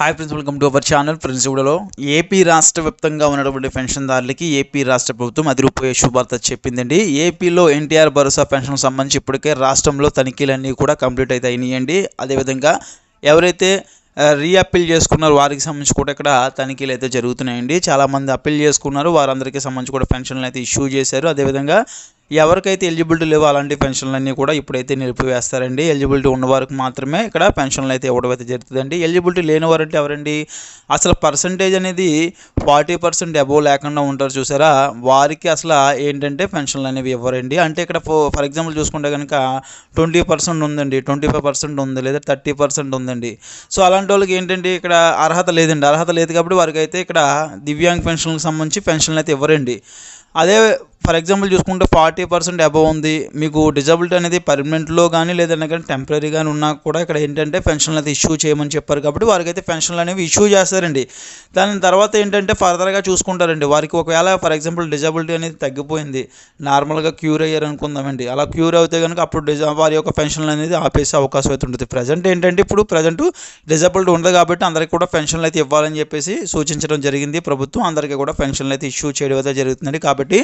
Hi friends welcome to our channel friends ఇవిడలో AP రాష్ట్ర వ్యాప్తంగా ఉన్నటువంటి పెన్షన్దారులకి ఏపీ రాష్ట్ర ప్రభుత్వం అదిరిపోయే శుభార్త చెప్పిందండి. ఏపీలో ఎన్టీఆర్ భరోసా పెన్షన్ సంబంధించి ఇప్పటికే రాష్ట్రంలో తనిఖీలన్నీ కూడా కంప్లీట్ అయితే అయినాయండి. అదేవిధంగా ఎవరైతే రీఅప్పీల్ చేసుకున్నారు వారికి సంబంధించి కూడా ఇక్కడ తనిఖీలు అయితే జరుగుతున్నాయండి. చాలామంది అప్పీల్ చేసుకున్నారు. వారందరికీ సంబంధించి కూడా పెన్షన్లు అయితే ఇష్యూ చేశారు. అదేవిధంగా ఎవరికైతే ఎలిజిబిలిటీ లేవో అలాంటి పెన్షన్లన్నీ కూడా ఇప్పుడైతే నిలిపివేస్తారండి. ఎలిజిబిలిటీ ఉన్న వారికి మాత్రమే ఇక్కడ పెన్షన్లు అయితే ఇవ్వడం అయితే జరుగుతుందండి. ఎలిజిబిలిటీ లేని వారంటే ఎవరండి? అసలు పర్సంటేజ్ అనేది ఫార్టీ పర్సెంట్ అబోవ్ లేకుండా ఉంటారు చూసారా? వారికి అసలు ఏంటంటే పెన్షన్లు అనేవి ఇవ్వరండి. అంటే ఇక్కడ ఫర్ ఎగ్జాంపుల్ చూసుకుంటే కనుక ట్వంటీ పర్సెంట్ ఉందండి. ట్వంటీ ఫైవ్ పర్సెంట్ ఉంది లేదా థర్టీ పర్సెంట్ ఉందండి. సో అలాంటి వాళ్ళకి ఏంటంటే ఇక్కడ అర్హత లేదండి. అర్హత లేదు కాబట్టి వారికి అయితే ఇక్కడ దివ్యాంగ్ పెన్షన్లకు సంబంధించి పెన్షన్లు అయితే ఇవ్వరండి. అదే ఫర్ ఎగ్జాంపుల్ చూసుకుంటే ఫార్టీ పర్సెంట్ అబవ్ ఉంది. మీకు డిజబిలిటీ అనేది పర్మనెంట్లో కానీ లేదంటే కానీ టెంపరీ కానీ ఉన్నా కూడా ఇక్కడ ఏంటంటే పెన్షన్లు అయితే ఇష్యూ చేయమని చెప్పారు కాబట్టి వారికి అయితే పెన్షన్లు అనేవి ఇష్యూ చేస్తారండి. దాని తర్వాత ఏంటంటే ఫర్దర్గా చూసుకుంటారండి. వారికి ఒకవేళ ఫర్ ఎగ్జాంపుల్ డిజబిలిటీ అనేది తగ్గిపోయింది. నార్మల్గా క్యూర్ అయ్యారు అనుకుందామండి. అలా క్యూర్ అయితే కనుక అప్పుడు డిజ వారి యొక్క పెన్షన్లు అనేది ఆపేసే అవకాశం అయితే ఉంటుంది. ప్రజెంట్ ఏంటంటే ఇప్పుడు ప్రజెంట్ డిజబిలిటీ ఉండదు కాబట్టి అందరికీ కూడా పెన్షన్లు అయితే ఇవ్వాలని చెప్పేసి సూచించడం జరిగింది. ప్రభుత్వం అందరికీ కూడా పెన్షన్లు అయితే ఇష్యూ చేయడం అయితే జరుగుతుందండి. కాబట్టి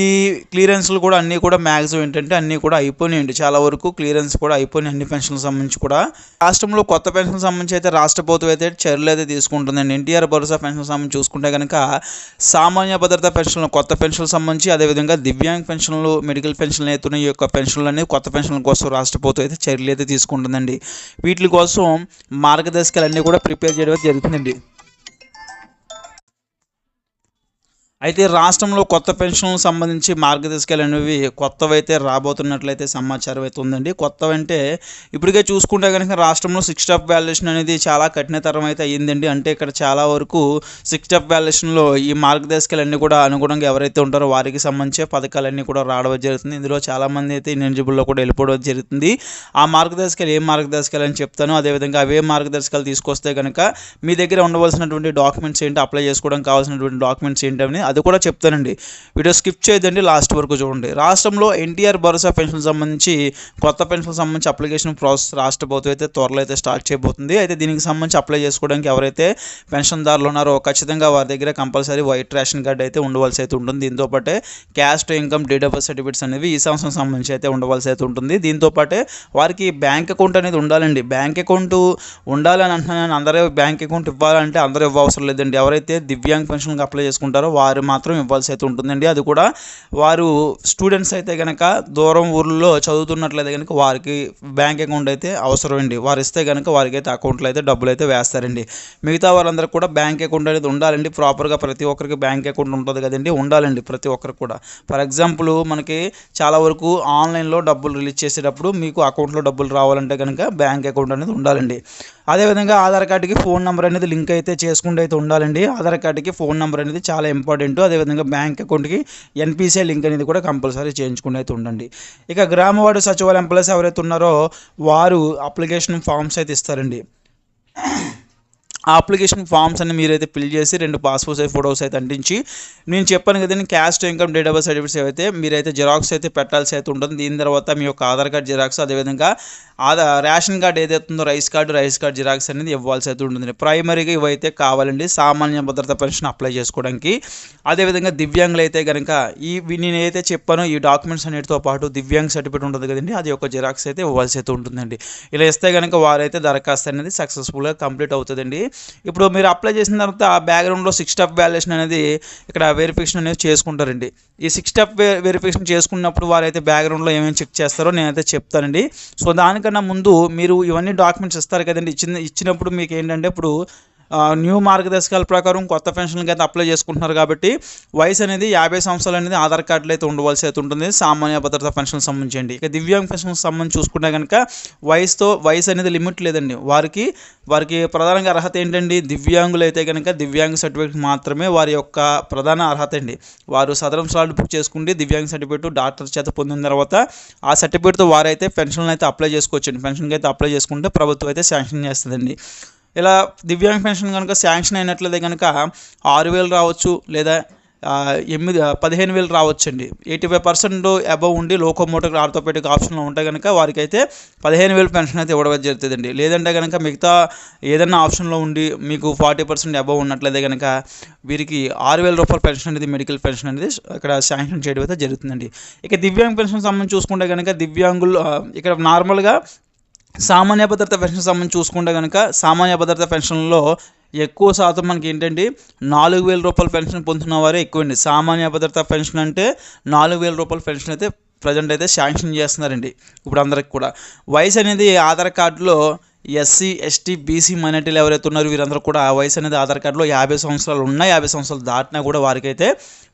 ఈ క్లియరెన్స్లు కూడా అన్నీ కూడా మ్యాక్సిమం ఏంటంటే అన్నీ కూడా అయిపోయినాయండి. చాలా వరకు క్లియరెన్స్ కూడా అయిపోయినాయి అన్ని పెన్షన్లకు సంబంధించి కూడా. రాష్ట్రంలో కొత్త పెన్షన్ సంబంధించి అయితే రాష్ట్ర ప్రభుత్వం అయితే చర్యలు అయితే తీసుకుంటుందండి. ఎన్టీఆర్ భరోసా పెన్షన్ సంబంధించి చూసుకుంటే కనుక సామాన్య భద్రత పెన్షన్లు కొత్త పెన్షన్లకు సంబంధించి అదేవిధంగా దివ్యాంగ్ పెన్షన్లు మెడికల్ పెన్షన్లు అయితే ఈ యొక్క పెన్షన్లు అనేవి కొత్త పెన్షన్ల కోసం రాష్ట్ర ప్రభుత్వం అయితే చర్యలు అయితే తీసుకుంటుందండి. వీటి కోసం మార్గదర్శకాలు అన్నీ కూడా ప్రిపేర్ చేయడం జరుగుతుందండి. అయితే రాష్ట్రంలో కొత్త పెన్షన్లకు సంబంధించి మార్గదర్శకాలు అనేవి కొత్తవైతే రాబోతున్నట్లయితే సమాచారం అయితే ఉందండి కొత్తవంటే ఇప్పటికే చూసుకుంటే కనుక రాష్ట్రంలో సిక్స్ స్టెప్ వాల్యుయేషన్ అనేది చాలా కఠినతరం అయితే అయ్యిందండి. అంటే ఇక్కడ చాలా వరకు సిక్స్ స్టెప్ వాల్యుయేషన్లో ఈ మార్గదర్శకాలు అన్నీ కూడా అనుగుణంగా ఎవరైతే ఉంటారో వారికి సంబంధించే పథకాలన్నీ కూడా రావడం జరుగుతుంది. ఇందులో చాలామంది అయితే ఇన్ఎలిజిబుల్లో కూడా వెళ్ళిపోవడం జరుగుతుంది. ఆ మార్గదర్శకాలు ఏ మార్గదర్శకాలు అని చెప్తాను. అదేవిధంగా అవే మార్గదర్శకాలు తీసుకొస్తే కనుక మీ దగ్గర ఉండవలసినటువంటి డాక్యుమెంట్స్ ఏంటి అప్లై చేసుకోవడానికి కావాల్సినటువంటి డాక్యుమెంట్స్ ఏంటని అది కూడా చెప్తానండి. వీడియో స్కిప్ చేయదండి లాస్ట్ వరకు చూడండి. రాష్ట్రంలో ఎన్టీఆర్ భరోసా పెన్షన్ సంబంధించి కొత్త పెన్షన్ సంబంధించి అప్లికేషన్ ప్రాసెస్ రాష్ట్ర ప్రభుత్వం అయితే త్వరలో అయితే స్టార్ట్ చేయబోతుంది. అయితే దీనికి సంబంధించి అప్లై చేసుకోవడానికి ఎవరైతే పెన్షన్దారులు ఉన్నారో ఖచ్చితంగా వారి దగ్గర కంపల్సరీ వైట్ రేషన్ కార్డు అయితే ఉండవలసి అయితే ఉంటుంది. దీంతో పాటే caste income date of certificates అనేవి ఈ సంవత్సరం సంబంధించి అయితే ఉండవలసి అయితే ఉంటుంది. దీంతో పాటే వారికి బ్యాంక్ అకౌంట్ అనేది ఉండాలండి. బ్యాంక్ అకౌంట్ ఉండాలని అంటున్నాను అందరూ బ్యాంక్ అకౌంట్ ఇవ్వాలంటే అందరూ ఇవ్వవసరం లేదండి. ఎవరైతే దివ్యాంగ్ పెన్షన్కి అప్లై చేసుకుంటారో వారు మాత్రం ఇవ్వాల్సి అయితే ఉంటుందండి. అది కూడా వారు స్టూడెంట్స్ అయితే కనుక దూరం ఊర్లో చదువుతున్నట్లయితే కనుక వారికి బ్యాంక్ అకౌంట్ అయితే అవసరం అండి వారు ఇస్తే కనుక వారికి అయితే అకౌంట్లో అయితే డబ్బులు అయితే వేస్తారండి. మిగతా వారందరికీ కూడా బ్యాంక్ అకౌంట్ అనేది ఉండాలండి. ప్రాపర్గా ప్రతి ఒక్కరికి బ్యాంక్ అకౌంట్ ఉంటుంది కదండి. ఉండాలండి ప్రతి ఒక్కరికి కూడా. ఫర్ ఎగ్జాంపుల్ మనకి చాలా వరకు ఆన్లైన్లో డబ్బులు రిలీజ్ చేసేటప్పుడు మీకు అకౌంట్లో డబ్బులు రావాలంటే కనుక బ్యాంక్ అకౌంట్ అనేది ఉండాలండి. అదేవిధంగా ఆధార్ కార్డుకి ఫోన్ నెంబర్ అనేది లింక్ అయితే చేసుకుంటూ అయితే ఉండాలండి. ఆధార్ కార్డుకి ఫోన్ నెంబర్ అనేది చాలా ఇంపార్టెంట్ అదేవిధంగా బ్యాంక్ అకౌంట్కి ఎన్పిసిఐ లింక్ అనేది కూడా కంపల్సరీ చేయించుకుని అయితే ఉండండి. ఇక గ్రామవార్డు సచివాలయం ఎంప్లాయీస్ ఎవరైతే ఉన్నారో వారు అప్లికేషన్ ఫామ్స్ అయితే ఇస్తారండి. ఆ అప్లికేషన్ ఫామ్స్ అన్ని మీరైతే ఫిల్ చేసి రెండు పాస్పోర్ట్ సైజ్ ఫొటోస్ అయితే అంటించి నేను చెప్పాను కదండి caste income date of birth certificates అయితే మీరైతే జిరాక్స్ అయితే పెట్టాల్సి అయితే ఉంటుంది. దీని తర్వాత మీ యొక్క ఆధార్ కార్డ్ జిరాక్స్ అదేవిధంగా ఆధార్ రేషన్ కార్డ్ ఏదైతే ఉందో rice card rice card xerox అనేది ఇవ్వాల్సి అయితే ఉంటుంది. ప్రైమరీగా ఇవైతే కావాలండి. సామాన్య భద్రత పెన్షన్ అప్లై చేసుకోవడానికి. అదేవిధంగా దివ్యాంగులు అయితే కనుక ఈ నేనైతే చెప్పాను ఈ డాక్యుమెంట్స్ అన్నిటితో పాటు దివ్యాంగ్ సర్టిఫికేట్ ఉంటుంది కదండి అది ఒక జిరాక్స్ అయితే ఇవ్వాల్సి అయితే ఉంటుందండి. ఇలా ఇస్తే కనుక వారైతే దరఖాస్తు అనేది సక్సెస్ఫుల్గా కంప్లీట్ అవుతుందండి. ఇప్పుడు మీరు అప్లై చేసిన తర్వాత బ్యాక్గ్రౌండ్లో సిక్స్ స్టెప్ వాల్యుయేషన్ అనేది ఇక్కడ వెరిఫికేషన్ అనేది చేసుకుంటారండి. ఈ సిక్స్ స్టెప్ వెరిఫికేషన్ చేసుకున్నప్పుడు వారైతే బ్యాక్గ్రౌండ్లో ఏమేమి చెక్ చేస్తారో నేనైతే చెప్తానండి. సో దానికన్నా ముందు మీరు ఇవన్నీ డాక్యుమెంట్స్ ఇస్తారు కదండి. ఇచ్చిన ఇచ్చినప్పుడు మీకు ఏంటంటే ఇప్పుడు న్యూ మార్గదర్శకాల ప్రకారం కొత్త పెన్షన్కి అయితే అప్లై చేసుకుంటున్నారు కాబట్టి వయసు అనేది యాభై సంవత్సరాలు అనేది ఆధార్ కార్డులో అయితే ఉండవలసి అయితే ఉంటుంది. సామాన్య భద్రత పెన్షన్ సంబంధించి. ఇక దివ్యాంగ పెన్షన్ సంబంధించి చూసుకుంటే కనుక వయసుతో వయసు అనేది లిమిట్ లేదండి. వారికి వారికి ప్రధానంగా అర్హత ఏంటండి? దివ్యాంగులు అయితే కనుక దివ్యాంగ సర్టిఫికేట్ మాత్రమే వారి యొక్క ప్రధాన అర్హత అండి. వారు సదరం స్లాట్ బుక్ చేసుకుంటే దివ్యాంగ సర్టిఫికేట్ డాక్టర్ చేత పొందిన తర్వాత ఆ సర్టిఫికేట్తో వారైతే పెన్షన్ అయితే అప్లై చేసుకోవచ్చండి. పెన్షన్కి అయితే అప్లై చేసుకుంటే ప్రభుత్వం అయితే శాంక్షన్ చేస్తుందండి. ఇలా దివ్యాంగ్ పెన్షన్ కనుక శాంక్షన్ అయినట్లయితే కనుక ఆరు వేలు రావచ్చు లేదా ఎనిమిది పదిహేను వేలు రావచ్చండి. ఎయిటీ ఫైవ్ పర్సెంట్ అబవ్ ఉండి లోకోమోటర్ ఆర్థోపెటిక్ ఆప్షన్లో ఉంటే కనుక వారికైతే పదిహేను వేలు పెన్షన్ అయితే ఇవ్వడం జరుగుతుందండి. లేదంటే కనుక మిగతా ఏదైనా ఆప్షన్లో ఉండి మీకు ఫార్టీ పర్సెంట్ అబవ్ ఉన్నట్లయితే కనుక వీరికి ఆరు వేల రూపాయల పెన్షన్ అనేది మెడికల్ పెన్షన్ అనేది ఇక్కడ శాంక్షన్ చేయడం అయితే జరుగుతుందండి. ఇక దివ్యాంగ్ పెన్షన్ సంబంధించి చూసుకుంటే కనుక దివ్యాంగులు ఇక్కడ నార్మల్గా సామాన్య భద్రత పెన్షన్ సంబంధించి చూసుకుంటే కనుక సామాన్య భద్రత పెన్షన్లో ఎక్కువ శాతం మనకి ఏంటంటే నాలుగు వేల రూపాయల పెన్షన్ పొందుతున్న వారే ఎక్కువండి. సామాన్య భద్రత పెన్షన్ అంటే నాలుగు వేల రూపాయల పెన్షన్ అయితే ప్రజెంట్ అయితే శాంక్షన్ చేస్తున్నారండి. ఇప్పుడు అందరికి కూడా. వయసు అనేది ఆధార్ కార్డులో ఎస్సీ ఎస్టీ బీసీ మైనార్టీలు ఎవరైతే ఉన్నారో వీరందరూ కూడా ఆ వయసు అనేది ఆధార్ కార్డులో యాభై సంవత్సరాలు ఉన్నాయి యాభై సంవత్సరాలు దాటినా కూడా వారికైతే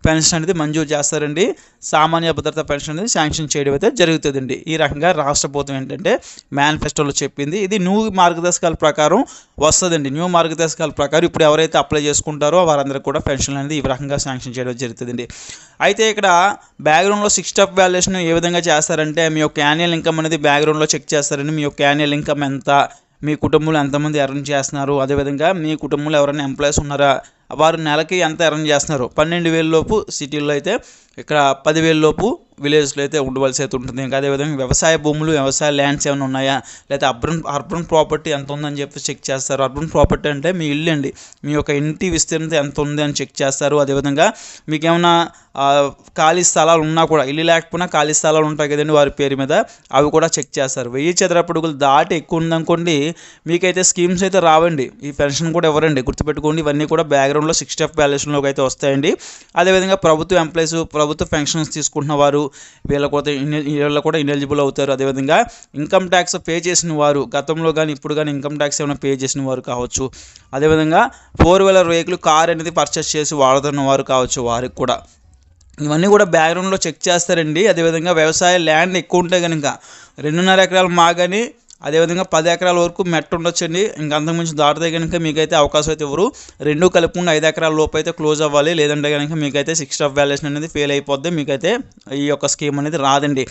పెన్షన్ అనేది మంజూరు చేస్తారండి. సామాన్య భద్రత పెన్షన్ అనేది శాంక్షన్ చేయడం అయితే జరుగుతుందండి. ఈ రకంగా రాష్ట్ర ప్రభుత్వం ఏంటంటే మేనిఫెస్టోలో చెప్పింది. ఇది న్యూ మార్గదర్శకాల ప్రకారం వస్తుందండి. న్యూ మార్గదర్శకాల ప్రకారం ఇప్పుడు ఎవరైతే అప్లై చేసుకుంటారో వారందరూ కూడా పెన్షన్ అనేది ఈ రకంగా శాంక్షన్ చేయడం జరుగుతుందండి. అయితే ఇక్కడ బ్యాక్గ్రౌండ్లో సిక్స్ ఆఫ్ వాల్యుయేషన్ ఏ విధంగా చేస్తారంటే మీ యొక్క యాన్యువల్ ఇన్కమ్ అనేది బ్యాక్గ్రౌండ్లో చెక్ చేస్తారండి. మీ యొక్క యాన్యువల్ ఇన్కమ్ ఎంత? మీ కుటుంబంలో ఎంతమంది ఎర్న్ చేస్తున్నారు? అదేవిధంగా మీ కుటుంబంలో ఎవరైనా ఎంప్లాయీస్ ఉన్నారా? వారు నెలకి ఎంత ఎర్న్ చేస్తున్నారు? పన్నెండు వేలు లోపు సిటీల్లో అయితే ఇక్కడ పదివేల లోపు విలేజ్లో అయితే ఉండవలసి అయితే ఉంటుంది. ఇంకా అదేవిధంగా వ్యవసాయ భూములు వ్యవసాయ ల్యాండ్స్ ఏమైనా ఉన్నాయా? లేదా అర్బన్ అర్బన్ ప్రాపర్టీ ఎంత ఉందని చెప్పి చెక్ చేస్తారు. అర్బన్ ప్రాపర్టీ అంటే మీ ఇల్లు అండి. మీ యొక్క ఇంటి విస్తీర్ణత ఎంత ఉంది అని చెక్ చేస్తారు. అదేవిధంగా మీకు ఏమైనా ఖాళీ స్థలాలు ఉన్నా కూడా ఇల్లు లేకపోయినా ఖాళీ స్థలాలు ఉంటాయి కదండి వారి పేరు మీద అవి కూడా చెక్ చేస్తారు. వెయ్యి చదరపడుగులు దాటి ఎక్కువ ఉందనుకోండి మీకైతే స్కీమ్స్ అయితే రావండి. ఈ పెన్షన్ కూడా ఇవ్వరండి గుర్తుపెట్టుకోండి ఇవన్నీ కూడా బ్యాక్గ్రౌండ్లో సిక్స్టీ స్టెప్ బ్యాలెన్స్లోకి అయితే వస్తాయండి. అదేవిధంగా ప్రభుత్వ ఎంప్లాయీస్ ప్రభుత్వ పెన్షన్స్ తీసుకుంటున్న వారు వీళ్ళ కూడా వీళ్ళు కూడా ఇనెలిజిబుల్ అవుతారు. అదేవిధంగా ఇన్కమ్ ట్యాక్స్ పే చేసిన వారు గతంలో కానీ ఇప్పుడు కానీ ఇన్కమ్ ట్యాక్స్ ఏమైనా పే చేసిన వారు కావచ్చు. అదేవిధంగా ఫోర్ వీలర్ వెహికల్ కార్ అనేది పర్చేస్ చేసి వాడుతున్న వారు కావచ్చు వారికి కూడా. ఇవన్నీ కూడా బ్యాక్గ్రౌండ్లో చెక్ చేస్తారండి. అదేవిధంగా వ్యవసాయ ల్యాండ్ ఎక్కువ ఉంటే కనుక రెండున్నర ఎకరాలు మాగాని అదేవిధంగా పది ఎకరాల వరకు మెట్ట ఉండొచ్చండి. ఇంకా అంతకుమించి దాటితే కనుక మీకైతే అవకాశం అయితే ఇవ్వరు. రెండు కలుపుకుండా ఐదు ఎకరాల లోపు అయితే క్లోజ్ అవ్వాలి. లేదంటే కనుక మీకైతే సిక్స్ ఆఫ్ వాల్యుయేషన్ అనేది ఫెయిల్ అయిపోద్ది. మీకైతే ఈ యొక్క స్కీమ్ అనేది రాదండి.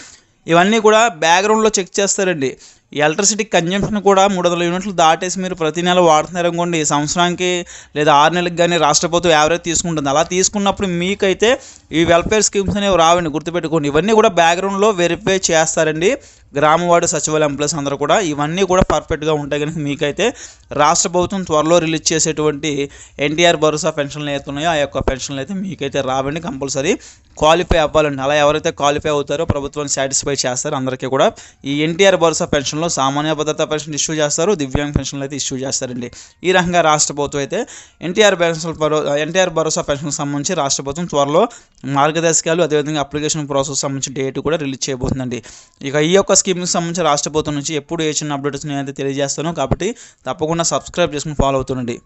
ఇవన్నీ కూడా బ్యాక్గ్రౌండ్లో చెక్ చేస్తారండి. ఎలక్ట్రిసిటీ కన్జంప్షన్ కూడా మూడు వందల యూనిట్లు దాటేసి మీరు ప్రతి నెల వాడుతున్నారు అనుకోండి సంవత్సరానికి లేదా ఆరు నెలలకు కానీ రాష్ట్ర ప్రభుత్వం యావరేజ్ తీసుకుంటుంది. అలా తీసుకున్నప్పుడు మీకైతే ఈ వెల్ఫేర్ స్కీమ్స్ అనేవి రావండి గుర్తుపెట్టుకోండి. ఇవన్నీ కూడా బ్యాక్గ్రౌండ్లో వెరిఫై చేస్తారండి. గ్రామవార్డు సచివాలయం ఎంప్లాయీస్ అందరూ కూడా ఇవన్నీ కూడా పర్ఫెక్ట్గా ఉంటాయి కనుక మీకైతే రాష్ట్ర ప్రభుత్వం త్వరలో రిలీజ్ చేసేటువంటి ఎన్టీఆర్ భరోసా పెన్షన్లు అయితే ఉన్నాయో ఆ యొక్క పెన్షన్లు అయితే మీకైతే రావండి కంపల్సరీ. క్వాలిఫై అవ్వాలండి. అలా ఎవరైతే క్వాలిఫై అవుతారో ప్రభుత్వాన్ని సాటిస్ఫై చేస్తారో. అందరికీ కూడా ఈ ఎన్టీఆర్ భరోసా పెన్షన్లో సామాన్య భద్రతా పెన్షన్ ఇష్యూ చేస్తారు దివ్యాంగ్ పెన్షన్లు అయితే ఇష్యూ చేస్తారండి. ఈ రకంగా రాష్ట్ర ప్రభుత్వం అయితే ఎన్టీఆర్ పెన్షన్ భరో ఎన్టీఆర్ భరోసా పెన్షన్కి సంబంధించి రాష్ట్ర ప్రభుత్వం త్వరలో మార్గదర్శకాలు అదేవిధంగా అప్లికేషన్ ప్రాసెస్ సంబంధించి డేట్ కూడా రిలీజ్ చేయబోతుందండి. ఇక ఈ యొక్క స్కీమ్కి సంబంధించి రాష్ట్ర ప్రభుత్వం నుంచి ఎప్పుడు ఏ చిన్న అప్డేట్స్ నేనైతే తెలియజేస్తాను. కాబట్టి తప్పకుండా సబ్స్క్రైబ్ చేసుకుని ఫాలో అవుతుండండి.